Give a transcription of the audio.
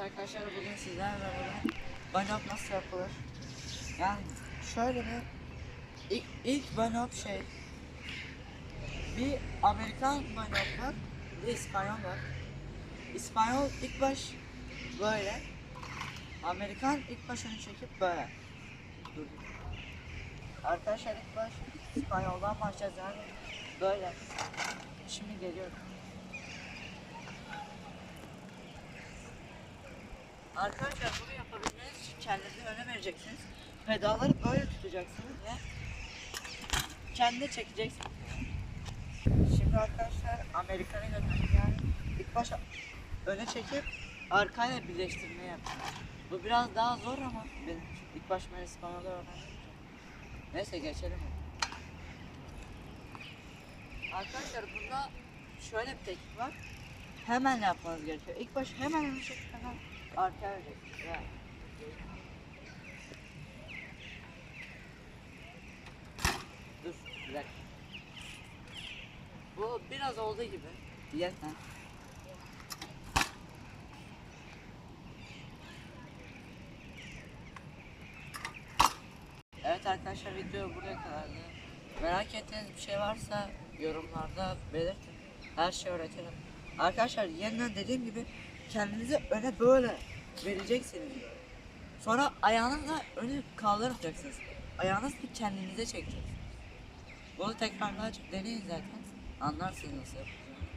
arkadaşlar bugün sizlerle beraber banop nasıl yapılır? Yani şöyle bir ilk, ilk banop şey bir Amerikan banop var bir İspanyol var. İspanyol ilk baş böyle Amerikan ilk baş öne çekip böyle. Arkadaşlar ilk baş İspanyoldan başlayacağız yani böyle. Şimdi geliyorum. Arkadaşlar bunu yapabilmeniz için kendinizi öne vereceksiniz. Pedalları böyle tutacaksınız ve kendine çekeceksiniz. Şimdi arkadaşlar Amerikan'a götürdüm yani ilk başta öne çekip arkayla birleştirmeyi yapacağım. Bu biraz daha zor ama benim ilk baş ben İspanyol'da öğrendim. Neyse geçelim. Arkadaşlar bunda şöyle bir teknik var. Hemen yapmanız gerekiyor. İlk baş hemen öne çekip hemen vereceksiniz. Yani. Dur bir. Bu biraz olduğu gibi. Yeter. Evet arkadaşlar video buraya kadardı. Merak ettiğiniz bir şey varsa yorumlarda belirtin. Her şeyi öğretirim. Arkadaşlar yeniden dediğim gibi kendinizi öne böyle vereceksiniz. Sonra ayağınızla öne kaldırmayacaksınız. Ayağınızla kendinize çekeceksiniz. Bunu açıp deneyin zaten. Anlarsınız nasıl yapacağınızı.